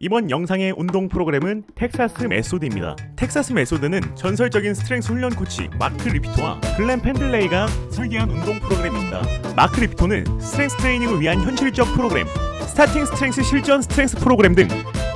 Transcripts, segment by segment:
이번 영상의 운동 프로그램은 텍사스 메소드입니다. 텍사스 메소드는 전설적인 스트렝스 훈련 코치 마크 리피토와 글렌 펜들레이가 설계한 운동 프로그램입니다. 마크 리피토는 스트렝스 트레이닝을 위한 현실적 프로그램, 스타팅 스트렝스 실전 스트렝스 프로그램 등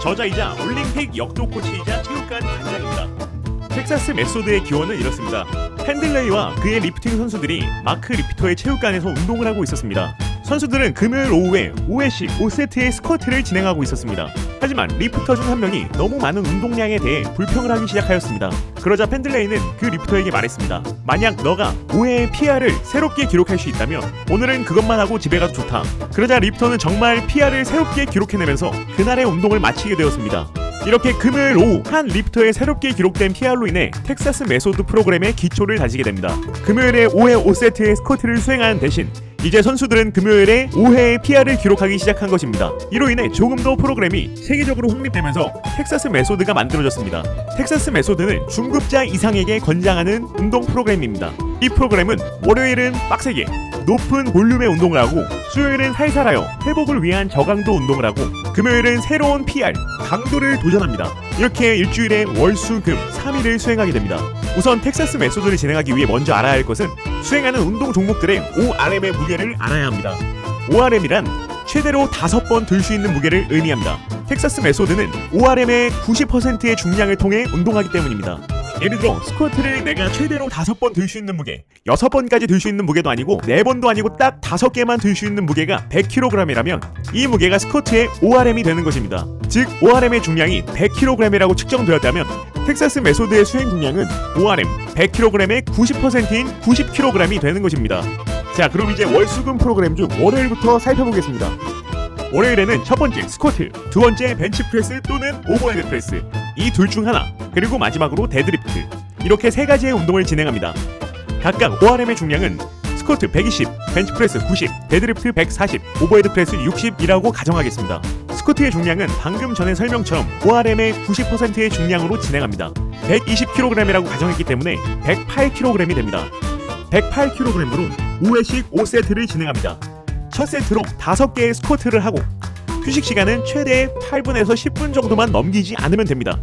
저자이자 올림픽 역도 코치이자 체육관 단장입니다. 텍사스 메소드의 기원은 이렇습니다. 펜들레이와 그의 리프팅 선수들이 마크 리피토의 체육관에서 운동을 하고 있었습니다. 선수들은 금요일 오후에 5회씩 5세트의 스쿼트를 진행하고 있었습니다. 하지만 리프터 중 한 명이 너무 많은 운동량에 대해 불평을 하기 시작하였습니다. 그러자 펜들레이는 그 리프터에게 말했습니다. 만약 너가 5회의 PR을 새롭게 기록할 수 있다면 오늘은 그것만 하고 집에 가도 좋다. 그러자 리프터는 정말 PR을 새롭게 기록해내면서 그날의 운동을 마치게 되었습니다. 이렇게 금요일 오후 한 리프터의 새롭게 기록된 PR로 인해 텍사스 메소드 프로그램의 기초를 다지게 됩니다. 금요일에 5회 5세트의 스쿼트를 수행하는 대신 이제 선수들은 금요일에 5회의 PR을 기록하기 시작한 것입니다. 이로 인해 조금 더 프로그램이 세계적으로 확립되면서 텍사스 메소드가 만들어졌습니다. 텍사스 메소드는 중급자 이상에게 권장하는 운동 프로그램입니다. 이 프로그램은 월요일은 빡세게 높은 볼륨의 운동을 하고 수요일은 살살하여 회복을 위한 저강도 운동을 하고 금요일은 새로운 PR 강도를 도전합니다. 이렇게 일주일에 월수금 3일을 수행하게 됩니다. 우선 텍사스 메소드를 진행하기 위해 먼저 알아야 할 것은 수행하는 운동 종목들의 ORM의 무게를 알아야 합니다. ORM이란 최대로 5번 들 수 있는 무게를 의미합니다. 텍사스 메소드는 ORM의 90%의 중량을 통해 운동하기 때문입니다. 예를 들어 스쿼트를 내가 최대로 5번 들 수 있는 무게 6번까지 들 수 있는 무게도 아니고 4번도 아니고 딱 5개만 들 수 있는 무게가 100kg이라면 이 무게가 스쿼트의 ORM이 되는 것입니다. 즉 ORM의 중량이 100kg이라고 측정되었다면 텍사스 메소드의 수행 중량은 ORM 100kg의 90%인 90kg이 되는 것입니다. 자 그럼 이제 월수금 프로그램 중 월요일부터 살펴보겠습니다. 월요일에는 첫 번째 스쿼트, 두 번째 벤치프레스 또는 오버헤드 프레스 이 둘 중 하나 그리고 마지막으로 데드리프트 이렇게 세 가지의 운동을 진행합니다. 각각 ORM의 중량은 스쿼트 120, 벤치프레스 90, 데드리프트 140, 오버헤드 프레스 60이라고 가정하겠습니다. 스쿼트의 중량은 방금 전에 설명처럼 ORM의 90%의 중량으로 진행합니다. 120kg이라고 가정했기 때문에 108kg이 됩니다. 108kg으로 5회씩 5세트를 진행합니다. 첫 세트로 5개의 스쿼트를 하고 휴식 시간은 최대 8분에서 10분 정도만 넘기지 않으면 됩니다.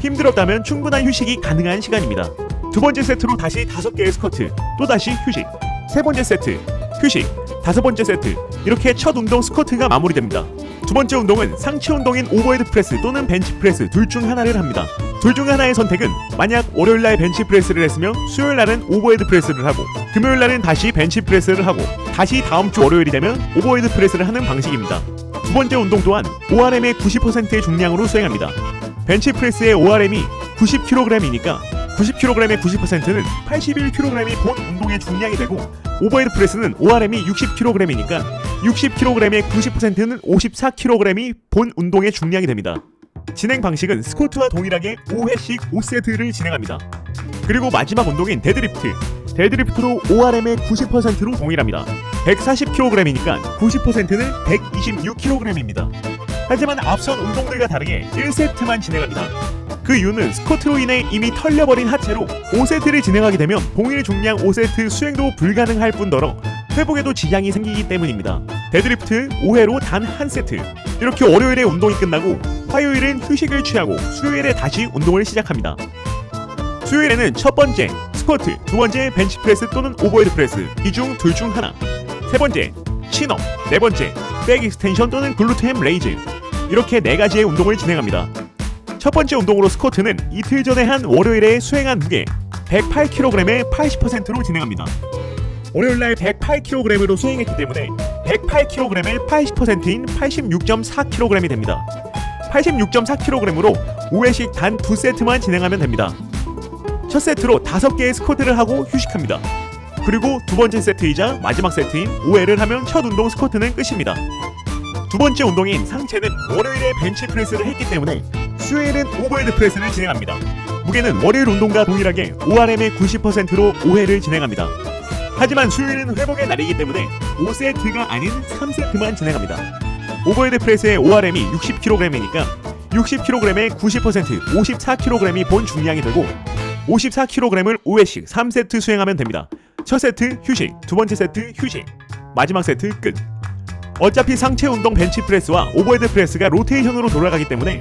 힘들었다면 충분한 휴식이 가능한 시간입니다. 두 번째 세트로 다시 5개의 스쿼트, 또다시 휴식. 세 번째 세트, 휴식. 다섯 번째 세트. 이렇게 첫 운동 스쿼트가 마무리됩니다. 두 번째 운동은 상체 운동인 오버헤드 프레스 또는 벤치 프레스 둘 중 하나를 합니다. 둘 중 하나의 선택은 만약 월요일 날 벤치 프레스를 했으면 수요일 날은 오버헤드 프레스를 하고 금요일 날은 다시 벤치 프레스를 하고 다시 다음 주 월요일이 되면 오버헤드 프레스를 하는 방식입니다. 두 번째 운동 또한 ORM의 90%의 중량으로 수행합니다. 벤치 프레스의 ORM이 90kg이니까 90kg의 90%는 81kg이 본 운동의 중량이 되고 오버헤드 프레스는 ORM이 60kg이니까 60kg의 90%는 54kg이 본 운동의 중량이 됩니다. 진행 방식은 스쿼트와 동일하게 5회씩 5세트를 진행합니다. 그리고 마지막 운동인 데드리프트. 데드리프트도 ORM의 90%로 동일합니다. 140kg이니까 90%는 126kg입니다. 하지만 앞선 운동들과 다르게 1세트만 진행합니다. 그 이유는 스쿼트로 인해 이미 털려버린 하체로 5세트를 진행하게 되면 동일 중량 5세트 수행도 불가능할 뿐더러 회복에도 지장이 생기기 때문입니다. 데드리프트 5회로 단 한 세트. 이렇게 월요일에 운동이 끝나고 화요일은 휴식을 취하고 수요일에 다시 운동을 시작합니다. 수요일에는 첫 번째 스쿼트, 두 번째 벤치프레스 또는 오버헤드 프레스 이 중 둘 중 하나. 세 번째 친업, 네 번째 백 익스텐션 또는 글루테햄 레이즈 이렇게 네 가지의 운동을 진행합니다. 첫 번째 운동으로 스쿼트는 이틀 전에 한 월요일에 수행한 무게 108kg의 80%로 진행합니다. 월요일 날 108kg으로 수행했기 때문에 108kg의 80%인 86.4kg이 됩니다. 86.4kg으로 5회씩 단두 세트만 진행하면 됩니다. 첫 세트로 5개의 스쿼트를 하고 휴식합니다. 그리고 두 번째 세트이자 마지막 세트인 5회를 하면 첫 운동 스쿼트는 끝입니다. 두 번째 운동인 상체는 월요일에 벤치 프레스를 했기 때문에 수요일은 오버헤드 프레스를 진행합니다. 무게는 월요일 운동과 동일하게 ORM의 90%로 5회를 진행합니다. 하지만 수요일은 회복의 날이기 때문에 5세트가 아닌 3세트만 진행합니다. 오버헤드 프레스의 ORM이 60kg이니까 60kg의 90% 54kg이 본 중량이 되고 54kg을 5회씩 3세트 수행하면 됩니다. 첫 세트 휴식, 두 번째 세트 휴식, 마지막 세트 끝. 어차피 상체 운동 벤치프레스와 오버헤드 프레스가 로테이션으로 돌아가기 때문에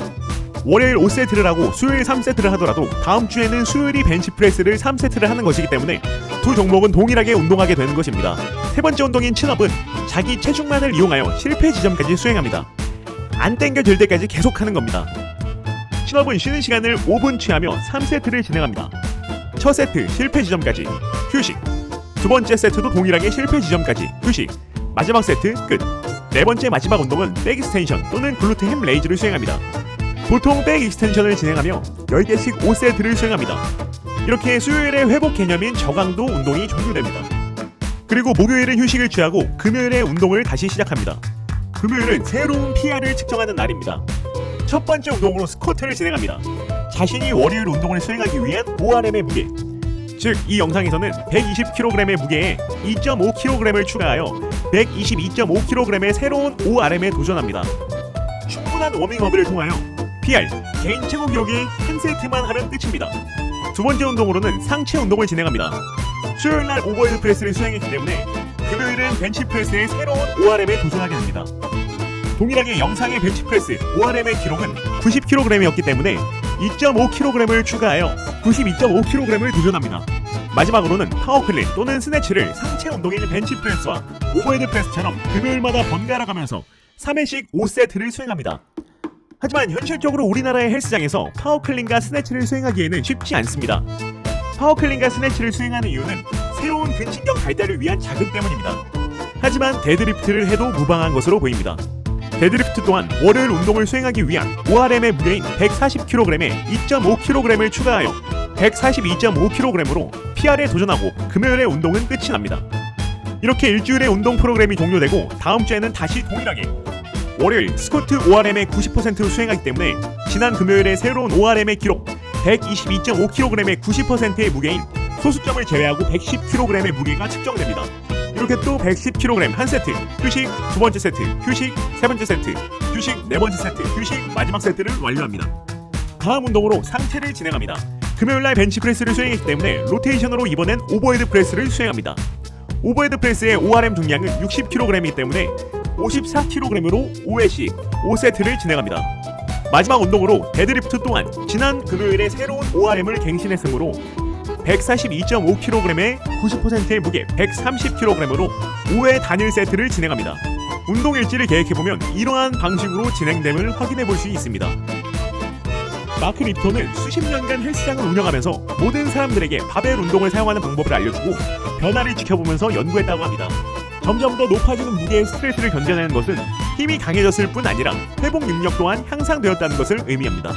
월요일 5세트를 하고 수요일 3세트를 하더라도 다음 주에는 수요일이 벤치프레스를 3세트를 하는 것이기 때문에 두 종목은 동일하게 운동하게 되는 것입니다. 세 번째 운동인 친업은 자기 체중만을 이용하여 실패 지점까지 수행합니다. 안 땡겨질 때까지 계속하는 겁니다. 친업은 쉬는 시간을 5분 취하며 3세트를 진행합니다. 첫 세트 실패 지점까지 휴식. 두 번째 세트도 동일하게 실패 지점까지 휴식. 마지막 세트 끝. 네 번째 마지막 운동은 백 익스텐션 또는 글루트 햄 레이즈를 수행합니다. 보통 백 익스텐션을 진행하며 10개씩 5세트를 수행합니다. 이렇게 수요일의 회복 개념인 저강도 운동이 종료됩니다. 그리고 목요일은 휴식을 취하고 금요일에 운동을 다시 시작합니다. 금요일은 새로운 PR을 측정하는 날입니다. 첫 번째 운동으로 스쿼트를 진행합니다. 자신이 월요일 운동을 수행하기 위한 ORM의 무게, 즉 이 영상에서는 120kg의 무게에 2.5kg을 추가하여 122.5kg의 새로운 ORM에 도전합니다. 충분한 워밍업을 통하여 PR 개인 최고 기록이 한 세트만 하면 끝입니다. 두 번째 운동으로는 상체 운동을 진행합니다. 수요일 날 오버헤드 프레스를 수행했기 때문에 금요일은 벤치 프레스의 새로운 ORM에 도전하게 됩니다. 동일하게 영상의 벤치프레스 ORM의 기록은 90kg이었기 때문에 2.5kg을 추가하여 92.5kg을 도전합니다. 마지막으로는 파워클린 또는 스네치를 상체 운동인 벤치프레스와 오버헤드 프레스처럼 금요일마다 번갈아 가면서 3회씩 5세트를 수행합니다. 하지만 현실적으로 우리나라의 헬스장에서 파워클린과 스네치를 수행하기에는 쉽지 않습니다. 파워클린과 스네치를 수행하는 이유는 새로운 근신경 발달을 위한 자극 때문입니다. 하지만 데드리프트를 해도 무방한 것으로 보입니다. 데드리프트 또한 월요일 운동을 수행하기 위한 ORM의 무게인 140kg에 2.5kg을 추가하여 142.5kg으로 PR에 도전하고 금요일의 운동은 끝이 납니다. 이렇게 일주일의 운동 프로그램이 종료되고 다음 주에는 다시 동일하게 월요일 스쿼트 ORM의 90%를 수행하기 때문에 지난 금요일의 새로운 ORM의 기록 122.5kg의 90%의 무게인 소수점을 제외하고 110kg의 무게가 측정됩니다. 이렇게 또 110kg 한 세트 휴식 두 번째 세트 휴식 세 번째 세트 휴식 네 번째 세트 휴식 마지막 세트를 완료합니다. 다음 운동으로 상체를 진행합니다. 금요일날 벤치프레스를 수행했기 때문에 로테이션으로 이번엔 오버헤드 프레스를 수행합니다. 오버헤드 프레스의 ORM 중량은 60kg이기 때문에 54kg으로 5회씩 5세트를 진행합니다. 마지막 운동으로 데드리프트 또한 지난 금요일에 새로운 ORM을 갱신했으므로 142.5kg의 90%의 무게 130kg으로 5회 단일 세트를 진행합니다. 운동 일지를 계획해보면 이러한 방식으로 진행됨을 확인해 볼 수 있습니다. 마크 리프토는 수십 년간 헬스장을 운영하면서 모든 사람들에게 바벨 운동을 사용하는 방법을 알려주고 변화를 지켜보면서 연구했다고 합니다. 점점 더 높아지는 무게의 스트레스를 견뎌내는 것은 힘이 강해졌을 뿐 아니라 회복 능력 또한 향상되었다는 것을 의미합니다.